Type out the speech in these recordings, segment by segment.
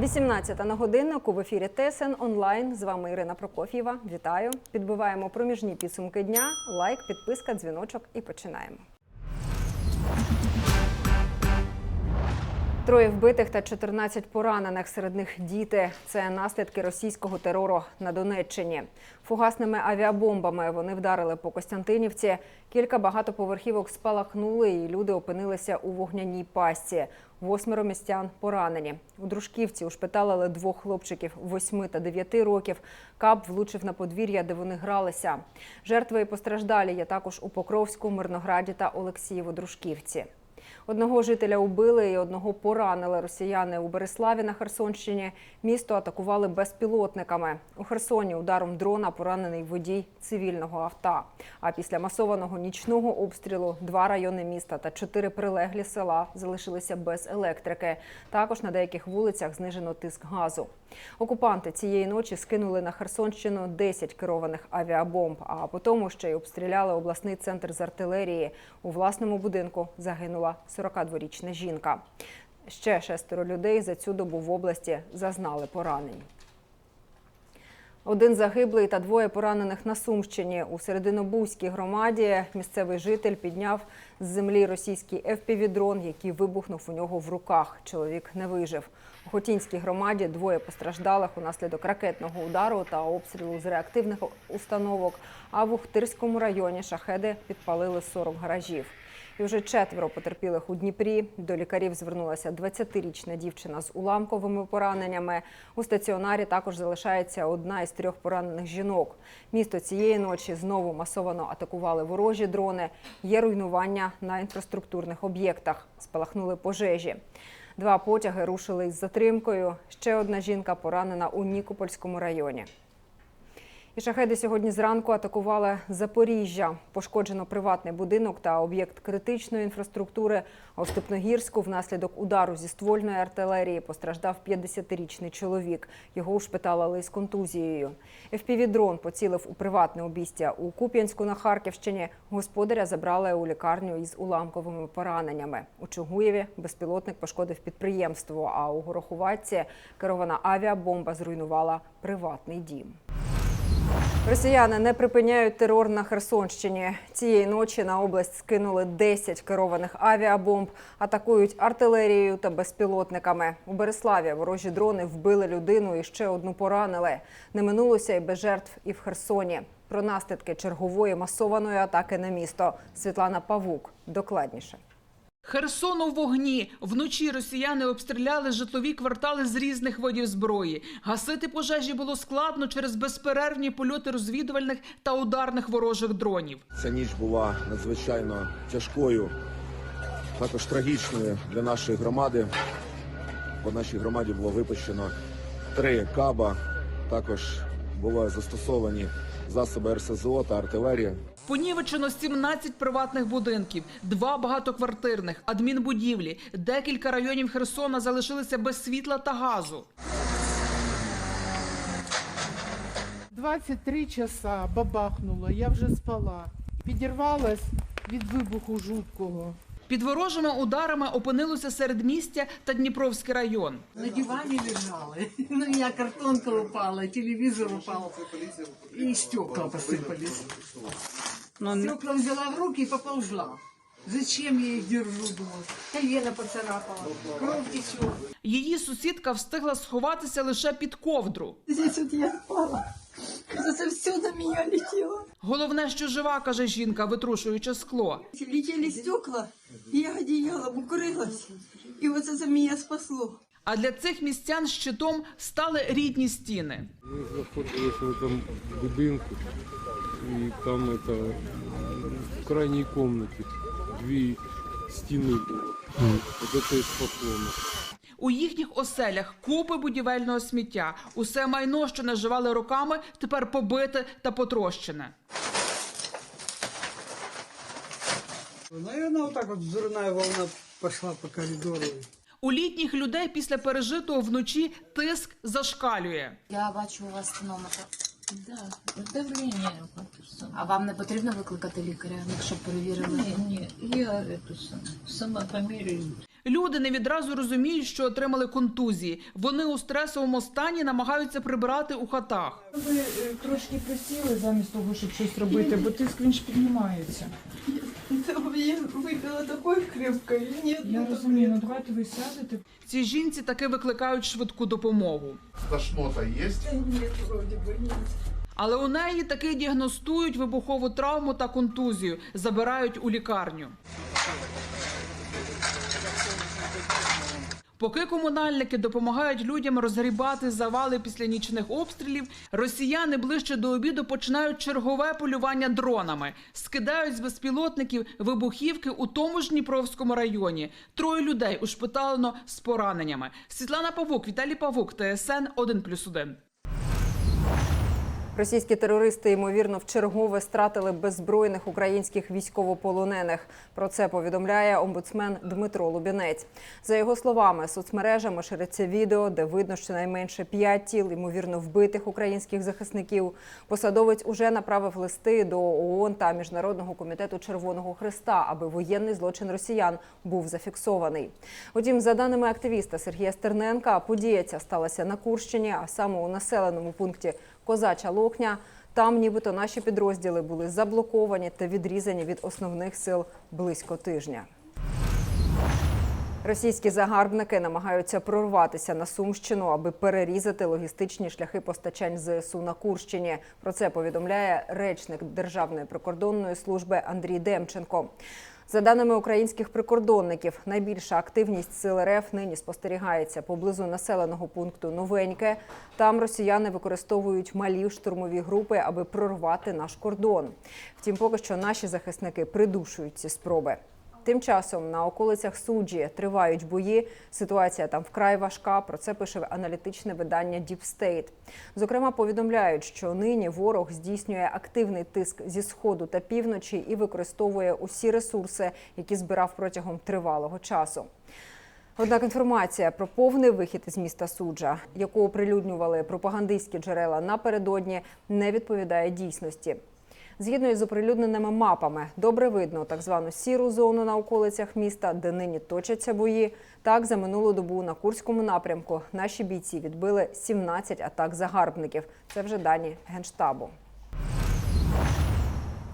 18 на годиннику в ефірі ТСН онлайн. З вами Ірина Прокоф'єва. Вітаю. Підбиваємо проміжні підсумки дня. Лайк, підписка, дзвіночок і починаємо. Троє вбитих та 14 поранених. Серед них діти. Це наслідки російського терору на Донеччині. Фугасними авіабомбами вони вдарили по Костянтинівці. Кілька багатоповерхівок спалахнули, і люди опинилися у вогняній пастці. Восьмеро містян поранені. У Дружківці ушпиталили двох хлопчиків 8 та 9 років. Кап влучив на подвір'я, де вони гралися. Жертви і постраждалі є також у Покровську, Мирнограді та Олексієво-Дружківці. Одного жителя убили і одного поранили росіяни у Береславі на Херсонщині. Місто атакували безпілотниками. У Херсоні ударом дрона поранений водій цивільного авто. А після масованого нічного обстрілу два райони міста та чотири прилеглі села залишилися без електрики. Також на деяких вулицях знижено тиск газу. Окупанти цієї ночі скинули на Херсонщину 10 керованих авіабомб, а потім ще й обстріляли обласний центр з артилерії. У власному будинку загинула 42-річна жінка. Ще шестеро людей за цю добу в області зазнали поранень. Один загиблий та двоє поранених на Сумщині. У Серединобузькій громаді місцевий житель підняв з землі російський FPV-дрон, який вибухнув у нього в руках. Чоловік не вижив. У Хотінській громаді двоє постраждалих унаслідок ракетного удару та обстрілу з реактивних установок. А в Ухтирському районі шахеди підпалили 40 гаражів. І вже четверо потерпілих у Дніпрі. До лікарів звернулася 20-річна дівчина з уламковими пораненнями. У стаціонарі також залишається одна із трьох поранених жінок. Місто цієї ночі знову масовано атакували ворожі дрони. Є руйнування на інфраструктурних об'єктах. Спалахнули пожежі. Два потяги рушили із затримкою. Ще одна жінка поранена у Нікопольському районі. І шахеди сьогодні зранку атакували Запоріжжя. Пошкоджено приватний будинок та об'єкт критичної інфраструктури. А у Степногірську внаслідок удару зі ствольної артилерії постраждав 50-річний чоловік. Його ушпиталили з контузією. ФПВ-дрон поцілив у приватне обійстя у Куп'янську на Харківщині. Господаря забрали у лікарню із уламковими пораненнями. У Чугуєві безпілотник пошкодив підприємство. А у Горохуватці керована авіабомба зруйнувала приватний дім. Росіяни не припиняють терор на Херсонщині. Цієї ночі на область скинули 10 керованих авіабомб, атакують артилерією та безпілотниками. У Береславі ворожі дрони вбили людину і ще одну поранили. Не минулося і без жертв і в Херсоні. Про наслідки чергової масованої атаки на місто Світлана Павук докладніше. Херсон у вогні. Вночі росіяни обстріляли житлові квартали з різних видів зброї. Гасити пожежі було складно через безперервні польоти розвідувальних та ударних ворожих дронів. Ця ніч була надзвичайно тяжкою, також трагічною для нашої громади. По нашій громаді було випущено три каба. Також були застосовані засоби РСЗО та артилерія. Понівечено 17 приватних будинків, два багатоквартирних, адмінбудівлі. Декілька районів Херсона залишилися без світла та газу. 23 часа бабахнуло, я вже спала. Підірвалась від вибуху жуткого. Під ворожими ударами опинилося середмістя та Дніпровський район. На дивані лежали, На я картонка упала, телевізор упав, і стекла посипались. Стекла взяла в руки і поползла. Зачем я их держу, думаю? Колено поцарапала, кровь течет. Її сусідка встигла сховатися лише під ковдру. Здесь вот я спала. Это все на меня летело. Головне, що жива, каже жінка, витрушуючи скло. Летели стекла, и я одеялом укрылась. И вот это меня спасло. А для цих містян щитом стали рідні стіни. Мы знаходились в этом будинку, и там это в крайней комнате две стены было. Вот это и спасло нас. У їхніх оселях купи будівельного сміття. Усе майно, що наживали роками, тепер побите та потрощене. Наверное, вот так вот взрывная волна пошла по коридору. У літніх людей після пережитого вночі тиск зашкалює. Я бачу у вас тонометр. Да, давлення написано. А вам не потрібно викликати лікаря, якщо перевірили? Ні, ні, я эту сама, сама поміряю. Люди не відразу розуміють, що отримали контузії. Вони у стресовому стані намагаються прибирати у хатах. Ви е, трошки присіли замість того, щоб щось робити, бо тиск він ж піднімається. Та Я випила такої крепкої. Ні, Я розумію, ну давайте ви сядете. Ці жінці таки викликають швидку допомогу. Тошнота є Ні, вроді би, ні. Але у неї таки діагностують вибухову травму та контузію, забирають у лікарню. Поки комунальники допомагають людям розгрібати завали після нічних обстрілів, росіяни ближче до обіду починають чергове полювання дронами, скидають з безпілотників вибухівки у тому ж Дніпровському районі. Троє людей ушпиталено з пораненнями. Світлана Павук, Віталій Павук, ТСН 1+,1. Російські терористи, ймовірно, вчергове стратили беззбройних українських військовополонених. Про це повідомляє омбудсмен Дмитро Лубінець. За його словами, соцмережами шириться відео, де видно щонайменше п'ять тіл, ймовірно, вбитих українських захисників. Посадовець уже направив листи до ООН та Міжнародного комітету Червоного Христа, аби воєнний злочин росіян був зафіксований. Утім, за даними активіста Сергія Стерненка, подія ця сталася на Курщині, а саме у населеному пункті Козача Локня. Там, нібито, наші підрозділи були заблоковані та відрізані від основних сил близько тижня. Російські загарбники намагаються прорватися на Сумщину, аби перерізати логістичні шляхи постачань ЗСУ на Курщині. Про це повідомляє речник Державної прикордонної служби Андрій Демченко. За даними українських прикордонників, найбільша активність сил РФ нині спостерігається поблизу населеного пункту Новеньке. Там росіяни використовують малі штурмові групи, аби прорвати наш кордон. Втім, поки що наші захисники придушують ці спроби. Тим часом на околицях суджі тривають бої. Ситуація там вкрай важка. Про це пише аналітичне видання Deep State. Зокрема, повідомляють, що нині ворог здійснює активний тиск зі сходу та півночі і використовує усі ресурси, які збирав протягом тривалого часу. Однак інформація про повний вихід із міста суджа, яку оприлюднювали пропагандистські джерела напередодні, не відповідає дійсності. Згідно із оприлюдненими мапами, добре видно так звану сіру зону на околицях міста, де нині точаться бої. Так, за минулу добу на Курському напрямку наші бійці відбили 17 атак загарбників. Це вже дані генштабу.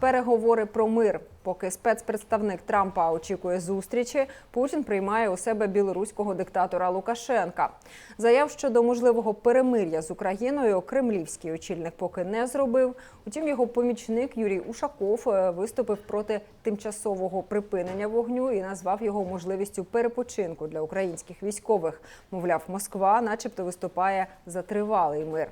Переговори про мир. Поки спецпредставник Трампа очікує зустрічі, Путін приймає у себе білоруського диктатора Лукашенка. Заяв щодо можливого перемир'я з Україною кремлівський очільник поки не зробив. Утім, його помічник Юрій Ушаков е, виступив проти тимчасового припинення вогню і назвав його можливістю перепочинку для українських військових. Мовляв, Москва, начебто, виступає за тривалий мир.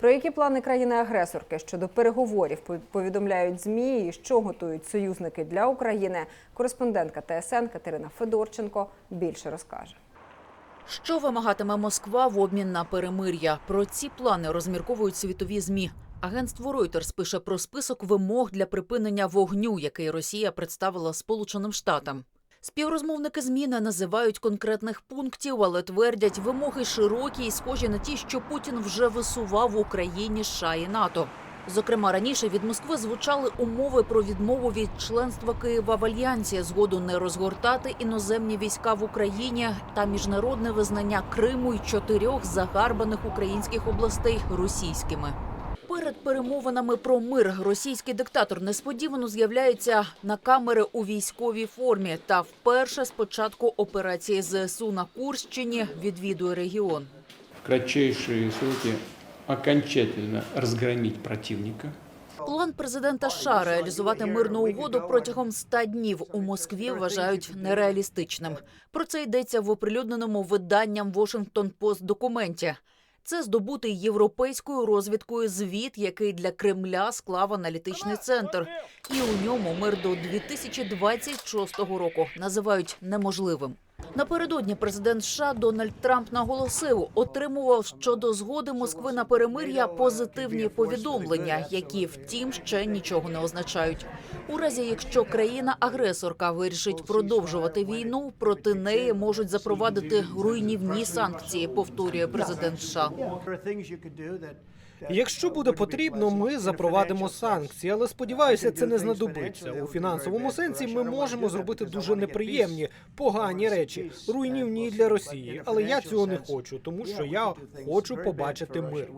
Про які плани країни-агресорки щодо переговорів повідомляють змі і що готують союзники для України. Кореспондентка ТСН Катерина Федорченко більше розкаже. Що вимагатиме Москва в обмін на перемир'я? Про ці плани розмірковують світові змі. Агентство Reuters пише про список вимог для припинення вогню, який Росія представила Сполученим Штатам. Співрозмовники ЗМІ не називають конкретних пунктів, але твердять, вимоги широкі і схожі на ті, що Путін вже висував в Україні США і НАТО. Зокрема, раніше від Москви звучали умови про відмову від членства Києва в альянсі, згоду не розгортати іноземні війська в Україні та міжнародне визнання Криму й чотирьох загарбаних українських областей російськими. Перед перемовинами про мир російський диктатор несподівано з'являється на камери у військовій формі та вперше з початку операції ЗСУ на Курщині відвідує регіон. В кратчайшие сроки окончательно разгромить противника. План президента США реалізувати мирну угоду протягом 100 днів у Москві вважають нереалістичним. Про це йдеться в оприлюдненому виданням Washington Post документі. Це здобутий європейською розвідкою звіт, який для Кремля склав аналітичний центр. І у ньому мир до 2026 року називають неможливим. Напередодні президент США Дональд Трамп наголосив, отримував щодо згоди Москви на перемир'я позитивні повідомлення, які втім ще нічого не означають. У разі, якщо країна-агресорка вирішить продовжувати війну, проти неї можуть запровадити руйнівні санкції. Повторює президент США. Якщо буде потрібно, ми запровадимо санкції, але сподіваюся, це не знадобиться. У фінансовому сенсі ми можемо зробити дуже неприємні, погані речі, руйнівні для Росії. Але я цього не хочу, тому що я хочу побачити мир.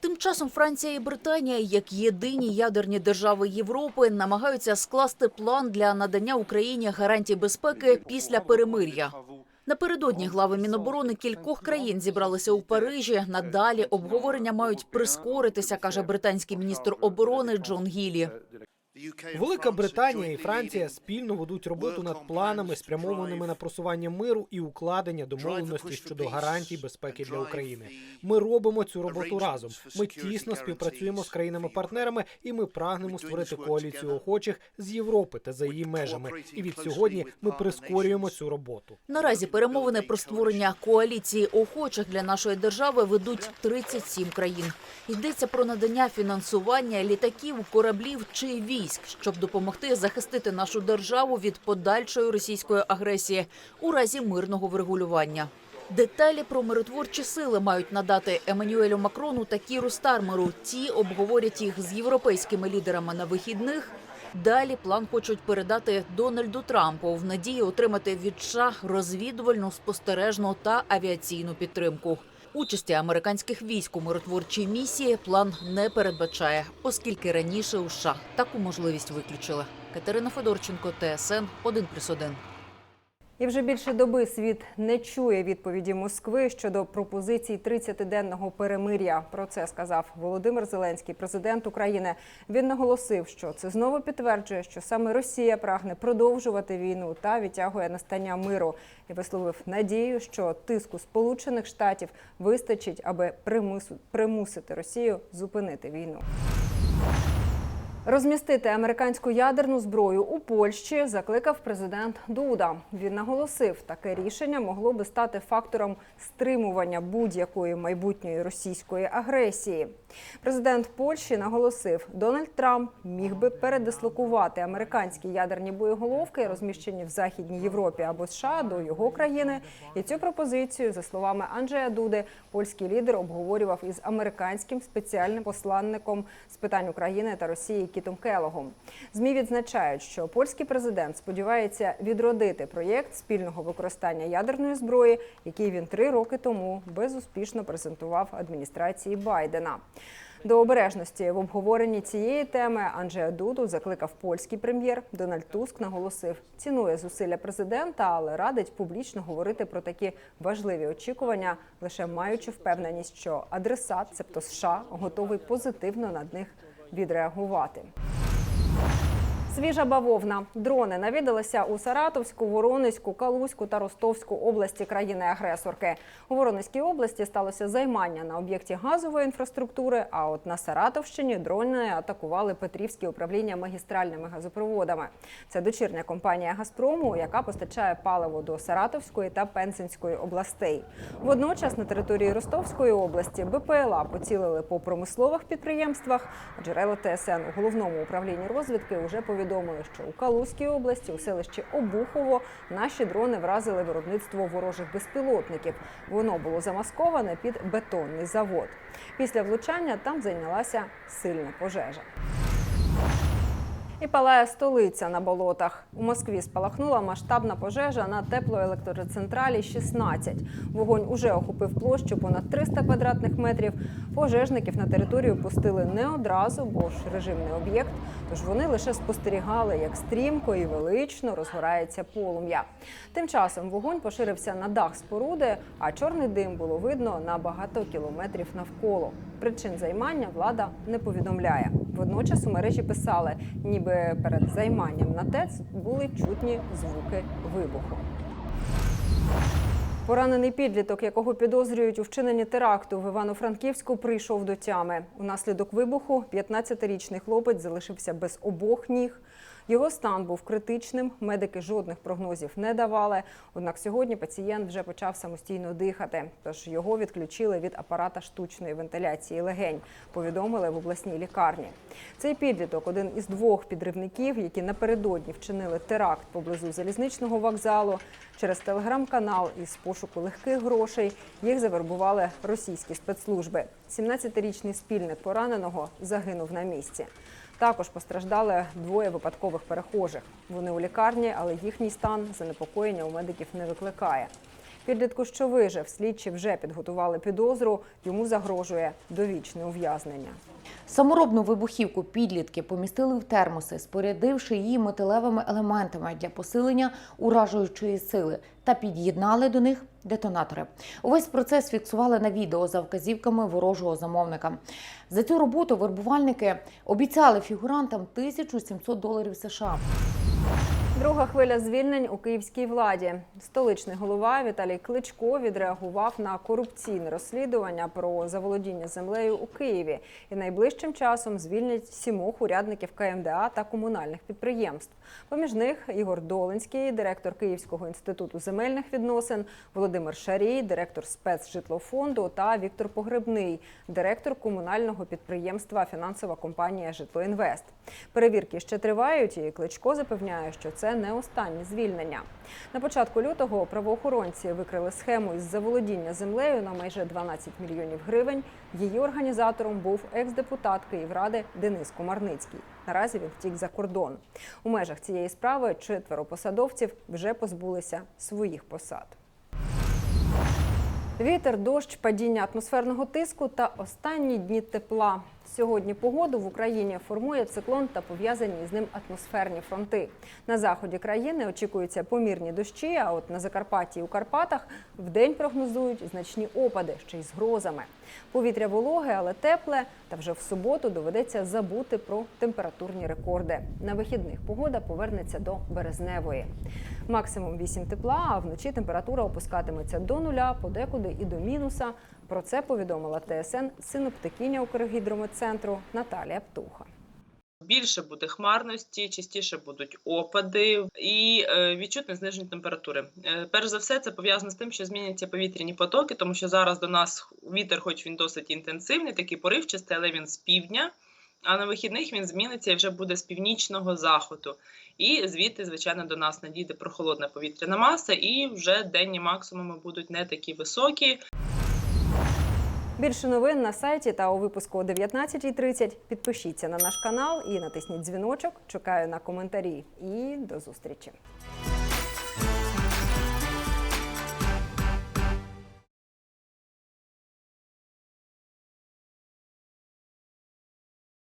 Тим часом Франція і Британія, як єдині ядерні держави Європи, намагаються скласти план для надання Україні гарантій безпеки після перемир'я. Напередодні глави Міноборони кількох країн зібралися у Парижі. Надалі обговорення мають прискоритися, каже британський міністр оборони Джон Гілі. Велика Британія і Франція спільно ведуть роботу над планами, спрямованими на просування миру і укладення домовленості щодо гарантій безпеки для України. Ми робимо цю роботу разом. Ми тісно співпрацюємо з країнами-партнерами, і ми прагнемо створити коаліцію охочих з Європи та за її межами. І від сьогодні ми прискорюємо цю роботу. Наразі перемовини про створення коаліції охочих для нашої держави ведуть 37 країн. Йдеться про надання фінансування літаків, кораблів чи військ, щоб допомогти захистити нашу державу від подальшої російської агресії у разі мирного врегулювання. Деталі про миротворчі сили мають надати Еммануелю Макрону та Кіру Стармеру. Ті обговорять їх з європейськими лідерами на вихідних. Далі план хочуть передати Дональду Трампу в надії отримати від США розвідувальну, спостережну та авіаційну підтримку. Участі американських військ у миротворчій місії план не передбачає, оскільки раніше у США таку можливість виключили. Катерина Федорченко, ТСН 1+,1. І вже більше доби світ не чує відповіді Москви щодо пропозицій 30-денного перемир'я. Про це сказав Володимир Зеленський, президент України. Він наголосив, що це знову підтверджує, що саме Росія прагне продовжувати війну та відтягує настання миру. І висловив надію, що тиску Сполучених Штатів вистачить, аби примусити Росію зупинити війну. Розмістити американську ядерну зброю у Польщі закликав президент Дуда. Він наголосив, таке рішення могло би стати фактором стримування будь-якої майбутньої російської агресії. Президент Польщі наголосив, Дональд Трамп міг би передислокувати американські ядерні боєголовки, розміщені в Західній Європі або США, до його країни. І цю пропозицію, за словами Анджея Дуди, польський лідер обговорював із американським спеціальним посланником з питань України та Росії Кітом Келогом. Змі відзначають, що польський президент сподівається відродити проєкт спільного використання ядерної зброї, який він три роки тому безуспішно презентував адміністрації Байдена. До обережності в обговоренні цієї теми Анджея Дуду закликав польський прем'єр. Дональд Туск наголосив, цінує зусилля президента, але радить публічно говорити про такі важливі очікування, лише маючи впевненість, що адресат, цебто США, готовий позитивно над них відреагувати. Свіжа бавовна. Дрони навідалися у Саратовську, Воронезьку, Калузьку та Ростовську області країни-агресорки. У Воронезькій області сталося займання на об'єкті газової інфраструктури. А от на Саратовщині дрони атакували Петрівське управління магістральними газопроводами. Це дочірня компанія Газпрому, яка постачає паливо до Саратовської та Пензенської областей. Водночас на території Ростовської області БПЛА поцілили по промислових підприємствах. Джерела ТСН у головному управлінні розвідки вже повідомили, що у Калузькій області у селищі Обухово наші дрони вразили виробництво ворожих безпілотників. Воно було замасковане під бетонний завод. Після влучання там зайнялася сильна пожежа. І палає столиця на болотах. У Москві спалахнула масштабна пожежа на теплоелектроцентралі 16. Вогонь уже охопив площу понад 300 квадратних метрів. Пожежників на територію пустили не одразу, бо ж режимний об'єкт. Тож вони лише спостерігали, як стрімко і велично розгорається полум'я. Тим часом вогонь поширився на дах споруди, а чорний дим було видно на багато кілометрів навколо. Причин займання влада не повідомляє. Водночас у мережі писали, ніби перед займанням на ТЕЦ були чутні звуки вибуху. Поранений підліток, якого підозрюють у вчиненні теракту в Івано-Франківську, прийшов до тями. Унаслідок вибуху 15-річний хлопець залишився без обох ніг. Його стан був критичним. Медики жодних прогнозів не давали. Однак сьогодні пацієнт вже почав самостійно дихати. Тож його відключили від апарата штучної вентиляції легень. Повідомили в обласній лікарні. Цей підліток один із двох підривників, які напередодні вчинили теракт поблизу залізничного вокзалу. Через телеграм-канал із пошуку легких грошей їх завербували російські спецслужби. 17-річний спільник пораненого загинув на місці. Також постраждали двоє випадкових перехожих. Вони у лікарні, але їхній стан занепокоєння у медиків не викликає. Підлітку, що вижив, слідчі вже підготували підозру. Йому загрожує довічне ув'язнення. Саморобну вибухівку підлітки помістили в термоси, спорядивши її металевими елементами для посилення уражуючої сили та під'єднали до них детонатори. Увесь процес фіксували на відео за вказівками ворожого замовника. За цю роботу вербувальники обіцяли фігурантам 1700 доларів США. Друга хвиля звільнень у київській владі. Столичний голова Віталій Кличко відреагував на корупційне розслідування про заволодіння землею у Києві і найближчим часом звільнять сімох урядників КМДА та комунальних підприємств. Поміж них Ігор Долинський, директор Київського інституту земельних відносин, Володимир Шарій, директор спецжитлофонду та Віктор Погребний, директор комунального підприємства Фінансова компанія Житлоінвест. Перевірки ще тривають, і Кличко запевняє, що це не останнє звільнення. На початку лютого правоохоронці викрили схему із заволодіння землею на майже 12 мільйонів гривень. Її організатором був екс-депутат Київради Денис Комарницький. Наразі він втік за кордон. У межах цієї справи четверо посадовців вже позбулися своїх посад. Вітер, дощ, падіння атмосферного тиску та останні дні тепла. Сьогодні погоду в Україні формує циклон та пов'язані з ним атмосферні фронти. На заході країни очікуються помірні дощі, а от на Закарпатті і у Карпатах вдень прогнозують значні опади, ще й з грозами. Повітря вологе, але тепле. Та вже в суботу доведеться забути про температурні рекорди. На вихідних погода повернеться до березневої. Максимум 8 тепла, а вночі температура опускатиметься до нуля, подекуди і до мінуса. Про це повідомила ТСН синоптикиня Укргідрометцентру Наталія Птуха. Більше буде хмарності, частіше будуть опади і е, відчутне зниження температури. Е, перш за все, це пов'язано з тим, що зміняться повітряні потоки, тому що зараз до нас вітер, хоч він досить інтенсивний, такий поривчастий, але він з півдня. А на вихідних він зміниться і вже буде з північного заходу. І звідти, звичайно, до нас надійде прохолодна повітряна маса, і вже денні максимуми будуть не такі високі. Більше новин на сайті та у випуску о 19.30. Підпишіться на наш канал і натисніть дзвіночок. Чекаю на коментарі. І до зустрічі.